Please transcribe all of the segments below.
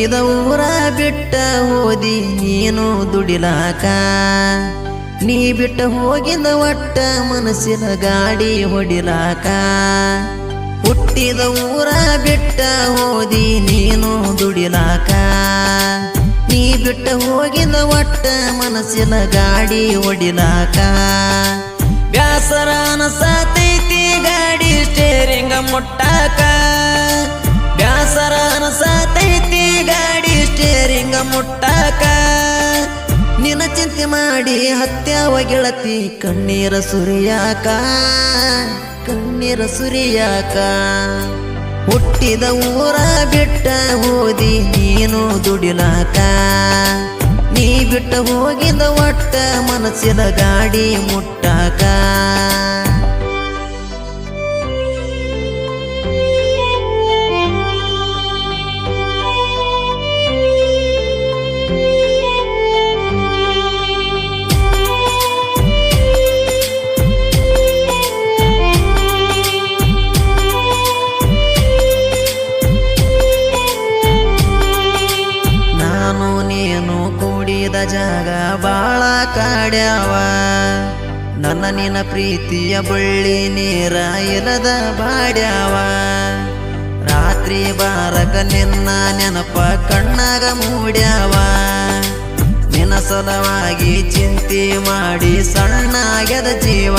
ಹುಟ್ಟಿದ ಊರ ಬಿಟ್ಟ ಓದಿ ನೀನು ದುಡಿಲಾಕ. ನೀ ಬಿಟ್ಟ ಹೋಗಿದ ಒಟ್ಟ ಮನಸ್ಸಿನ ಗಾಡಿ ಹೊಡಿಲಾಕ. ಹುಟ್ಟಿದ ಊರ ಬಿಟ್ಟ ಓದಿ ನೀನು ದುಡಿಲಾಕ. ನೀ ಬಿಟ್ಟ ಹೋಗಿದ ಒಟ್ಟ ಮನಸ್ಸಿನ ಗಾಡಿ ಹೊಡಿಲಾಕ. ಬ್ಯಾಸರ ಅನಸತೈತಿ ಗಾಡಿ ಸ್ಟೇರಿಂಗ ಮುಟ್ಟಾಕ. ಚಿಂತೆ ಮಾಡಿ ಹತ್ಯಾವ ಗೆಳತಿ ಕಣ್ಣೀರ ಸುರಿಯಾಕ ಕಣ್ಣೀರ ಸುರಿಯಾಕ. ಹುಟ್ಟಿದ ಊರ ಬಿಟ್ಟ ಓದಿ ನೀನು ದುಡಿಲಾಕ. ನೀ ಬಿಟ್ಟ ಹೋಗಿದ ಒಟ್ಟ ಮನಸ್ಸಿನ ಗಾಡಿ ಮುಟ್ಟಾಕ. ಕಾಡ್ಯಾವ ನನ್ನ ನಿನ್ನ ಪ್ರೀತಿಯ ಬಳ್ಳಿ ನೀರ ಇರದ ಬಾಡ್ಯಾವ. ರಾತ್ರಿ ಬಾರಕ ನಿನ್ನ ನೆನಪ ಕಣ್ಣಾಗ ಮೂಡ್ಯಾವ. ನಿನ್ನ ಸಲವಾಗಿ ಚಿಂತೆ ಮಾಡಿ ಸಣ್ಣಾಗ್ಯದ ಜೀವ.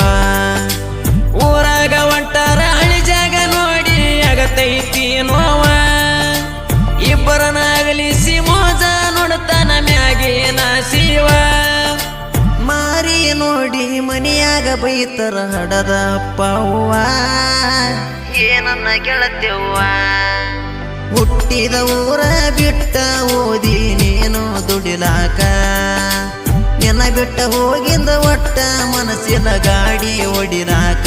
ನೋಡಿ ಮನೆಯಾಗ ಬೈತರ ಹಡದ ಅಪ್ಪವ್ವ ಏನನ್ನ ಗೆಳತ್ಯವ್ವ. ಹುಟ್ಟಿದ ಊರ ಬಿಟ್ಟ ಓದಿ ನೀನು ದುಡಿಲಾಕ. ನೆನ ಬಿಟ್ಟ ಹೋಗಿಂದ ಒಟ್ಟ ಮನಸ್ಸಿನ ಗಾಡಿ ಹೊಡಿಲಾಕ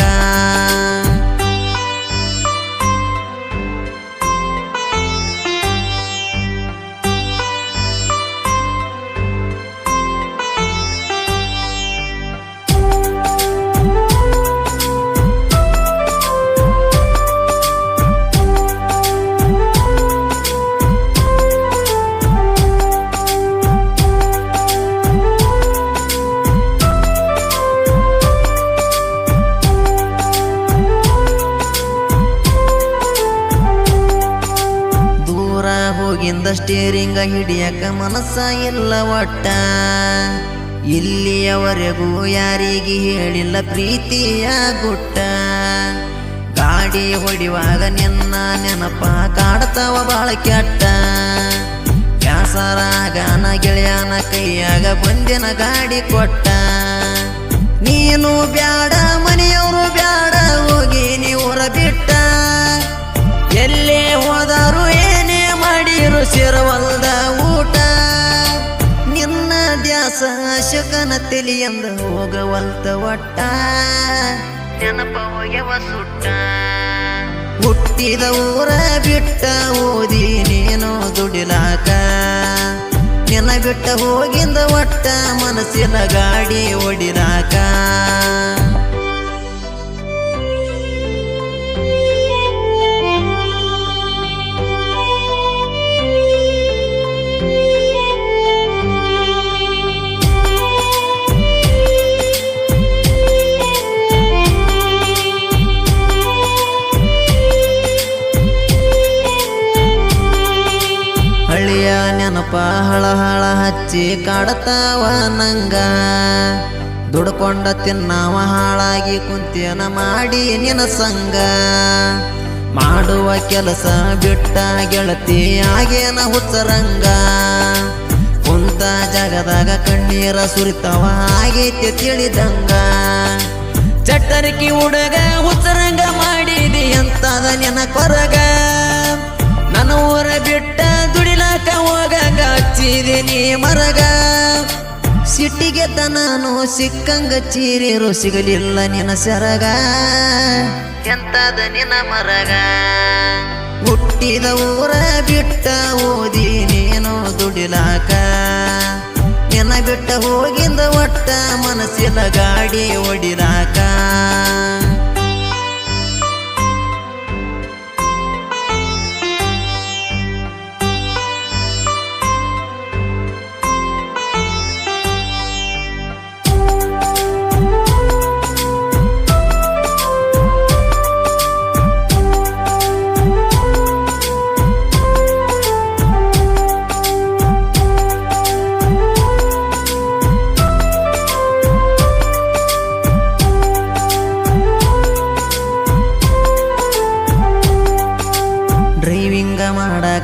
ಸ್ಟೇರಿಂಗ ಹಿಡಿಯಕ ಮನಸ್ಸ ಇಲ್ಲ ಒಟ್ಟ. ಇಲ್ಲಿಯವರೆಗೂ ಯಾರಿಗೆ ಹೇಳಿಲ್ಲ ಪ್ರೀತಿಯ ಗುಟ್ಟ. ಗಾಡಿ ಹೊಡಿವಾಗ ನಿನ್ನ ನೆನಪ ಕಾಡ್ತಾವ ಬಾಳ ಕೆಟ್ಟ. ಬ್ಯಾಸರಾಗನ ಗೆಳೆಯನ ಕೈಯಾಗ ಬಂದಿನ ಗಾಡಿ ಕೊಟ್ಟ. ನೀನು ಬ್ಯಾಡ, ಮನೆಯವರು ಬ್ಯಾಡ, ಹೋಗಿ ನೀವರ ಬಿಟ್ಟ. ಎಲ್ಲೇ ಹೋದರು ಸೇರವಲ್ದ ಊಟ. ನಿನ್ನ ದ್ಯಾಸ ಶಕನ ತಿಳಿಯಂದ ಹೋಗವಲ್ತ ಒಟ್ಟ. ನೆನಪ ಹೋಗ್ಯವ ಸುಟ್ಟ. ಹುಟ್ಟಿದ ಊರ ಬಿಟ್ಟ ಓದಿ ನೀನು ದುಡಿಲಾಕ. ನಿನ್ನ ಬಿಟ್ಟ ಹೋಗಿಂದ ಒಟ್ಟ ಮನಸ್ಸಿನ ಗಾಡಿ ಹೊಡಿಲಾಕ ಹಳ ಹಳ ಹಚ್ಚಿ ಕಾಡತಾವ ನಂಗ. ದುಡ್ಕೊಂಡ ತಿನ್ನವ ಹಾಳಾಗಿ ಕುಂತಿಯನ ಮಾಡಿ ನಿನ ಸಂಗ. ಮಾಡುವ ಕೆಲಸ ಬಿಟ್ಟ ಗೆಳತಿ ಆಗೇನ ಹುಚ್ಚರಂಗ. ಕುಂತ ಜಾಗದಾಗ ಕಣ್ಣೀರ ಸುರಿತವ ಆಗೈತೆ ತಿಳಿದಂಗ. ಚಟ್ಟರಿಕಿ ಹುಡುಗ ಹುಚ್ಚರಂಗ ಮಾಡಿದಿ ಅಂತದ ನಿನ ಕೊರಗ. ನನ್ನ ಊರ ಬಿಟ್ಟ ಸಿಟ್ಟಿಗೆ ನಾನು ಸಿಕ್ಕಂಗ ಚೀರಿರು ಸಿಗಲಿಲ್ಲ ನಿನ ಸರಗ. ಎಂತಾದ ನಿನ ಮರಗ? ಹುಟ್ಟಿದ ಊರ ಬಿಟ್ಟ ಓದಿ ನೀನು ದುಡಿಲಾಕ. ನಿನ್ನ ಬಿಟ್ಟ ಹೋಗಿಂದ ಒಟ್ಟ ಮನಸ್ಸಿನ ಗಾಡಿ ಹೊಡಿಲಾಕ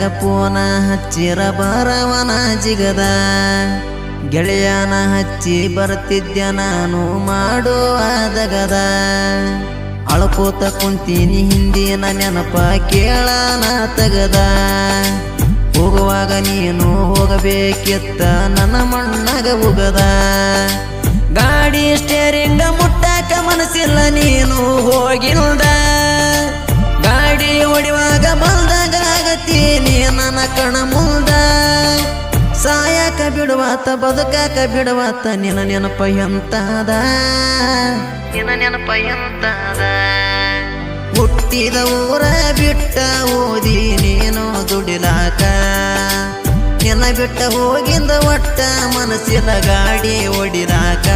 ಕಂಡಾಗ ಹಚ್ಚಿ ಹಚ್ಚಿರ ಬರವನ ಜಿಗದ. ಗೆಳೆಯನ ಹಚ್ಚಿ ಬರ್ತಿದ್ದೆ ನಾನು ಮಾಡುವ ದಗದ ಅಳಕೋತ ಕುಂತೀನಿ ಹಿಂದಿನ ನೆನಪ ಕೇಳನ ತಗದ. ಹೋಗುವಾಗ ನೀನು ಹೋಗಬೇಕಿತ್ತ ನನ್ನ ಮಣ್ಣಗ ಹೋಗದ ಗಾಡಿ ಸ್ಟೇರಿಂಗ ಮುಟ್ಟಾಕ ಮನಸ್ಸಿಲ್ಲ ನೀನು ಹೋಗಿಲ್ದ. ಕಣ ಮುಂದ ಸಾಯಕ ಬಿಡುವಾತ, ಬದುಕಾಕ ಬಿಡುವಾತ, ನಿನ್ನ ನೆನಪ ಎಂತಾದ? ನಿನ್ನ ನೆನಪ ಎಂತಾದ? ಹುಟ್ಟಿದ ಊರ ಬಿಟ್ಟ ಓದಿ ನೀನು ದುಡಿಲಾಕ. ನಿನ್ನ ಬಿಟ್ಟ ಹೋಗಿಂದ ಒಟ್ಟ ಮನಸ್ಸಿನ ಗಾಡಿ ಹೊಡಿಲಾಕ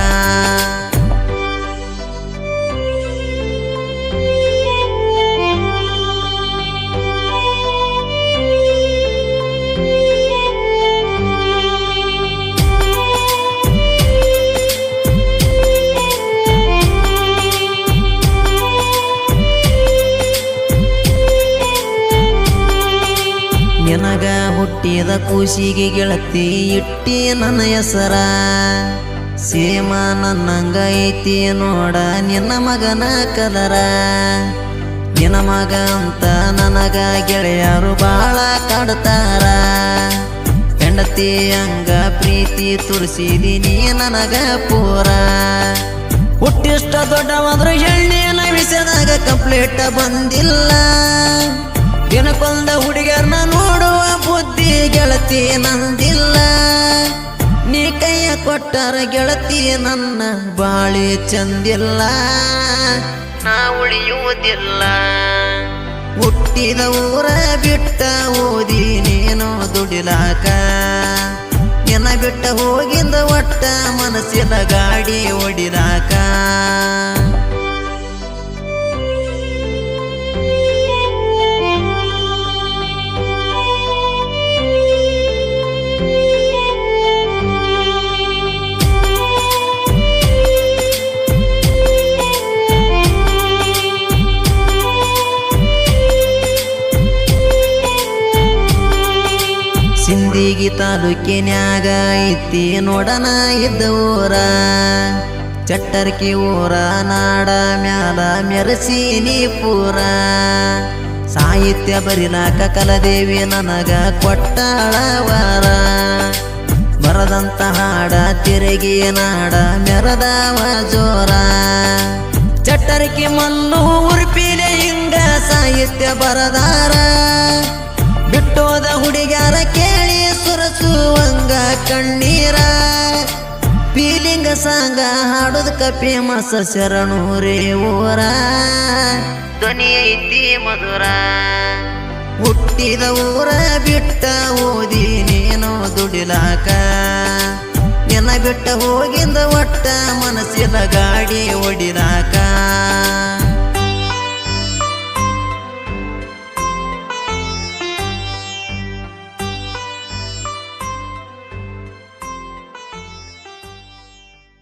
ಹುಟ್ಟಿದ ಕೂಸಿಗೆ ಗೆಳತಿ ಇಟ್ಟಿ ನನ್ನ ಹೆಸರ. ಸೇಮ ನನ್ನಂಗ ಐತಿ ನೋಡ, ನಿನ್ನ ಮಗನ ಕದರ. ನಿನ್ನ ಮಗ ಅಂತ ನನಗ ಗೆಳೆಯರು ಬಾಳ ಕಾಡ್ತಾರ. ಹೆಂಡತಿ ಹಂಗ ಪ್ರೀತಿ ತುರ್ಸಿದೀನಿ ನನಗ ಪೂರ. ಹುಟ್ಟಿಷ್ಟ ದೊಡ್ಡವಾದ್ರು ಹೆಣ್ಣಿನ ವಿಷಯದಾಗ ಕಂಪ್ಲೀಟ್ ಬಂದಿಲ್ಲ. ದಿನಕ್ಕೊಂದ ಹುಡುಗಿಯರ್ನ ನೋಡುವ ಬುದ್ಧಿ ಗೆಳತಿ ನಂದಿಲ್ಲ. ನೀ ಕೈಯ ಕೊಟ್ಟರ ಗೆಳತಿ ನನ್ನ ಬಾಳಿ ಚಂದಿಲ್ಲ. ನಾ ಉಳಿಯುವುದಿಲ್ಲ. ಹುಟ್ಟಿದ ಊರ ಬಿಟ್ಟ ಓದಿ ನೀನು ದುಡಿಲಾಕ. ನಿನ್ನ ಬಿಟ್ಟ ಹೋಗಿಂದ ಒಟ್ಟ ಮನಸ್ಸಿನ ಗಾಡಿ ಹೊಡಿಲಾಕ ಸಿಂದಿಗಿ ತಾಲೂಕಿನ್ಯಾಗ ಐತಿ ನೋಡನ ಇದ್ದ ಊರ. ಚಟ್ಟರ್ಕಿ ಊರ ನಾಡ ಮ್ಯಾಲ ಮೆರಸೀನಿ ಪೂರ. ಸಾಹಿತ್ಯ ಬರಿಲಾಕ ಕಲದೇವಿ ನನಗ ಕೊಟ್ಟಾಳ ವಾರ ಬರದಂತ ಹಾಡ ತಿರುಗಿ ನಾಡ ಮೆರದವ ಜೋರ. ಚಟ್ಟರ್ಕಿ ಮಲ್ಲು ಉರ್ಪಿಲೆ ಹಿಂಗ ಸಾಹಿತ್ಯ ಬರದಾರ. ಬಿಟ್ಟೋದ ಹುಡುಗ್ಯಾರ ಕೇಳಿ ಸುರಸುವಂಗ ಕಣ್ಣೀರ. ಪೀಲಿಂಗ ಸಾಂಗ ಹಾಡೋದಕ್ಕ ಫೇಮಸ್ ಶರಣೂರೇ ಓರ ಧ್ವನಿ ಐತಿ ಮಧುರ. ಹುಟ್ಟಿದ ಊರ ಬಿಟ್ಟ ಓದಿ ನೀನು ದುಡಿಲಾಕ. ನಿನ್ನ ಬಿಟ್ಟ ಹೋಗಿಂದ ಒಟ್ಟ ಮನಸ್ಸಿನ ಗಾಡಿ ಹೊಡಿಲಾಕ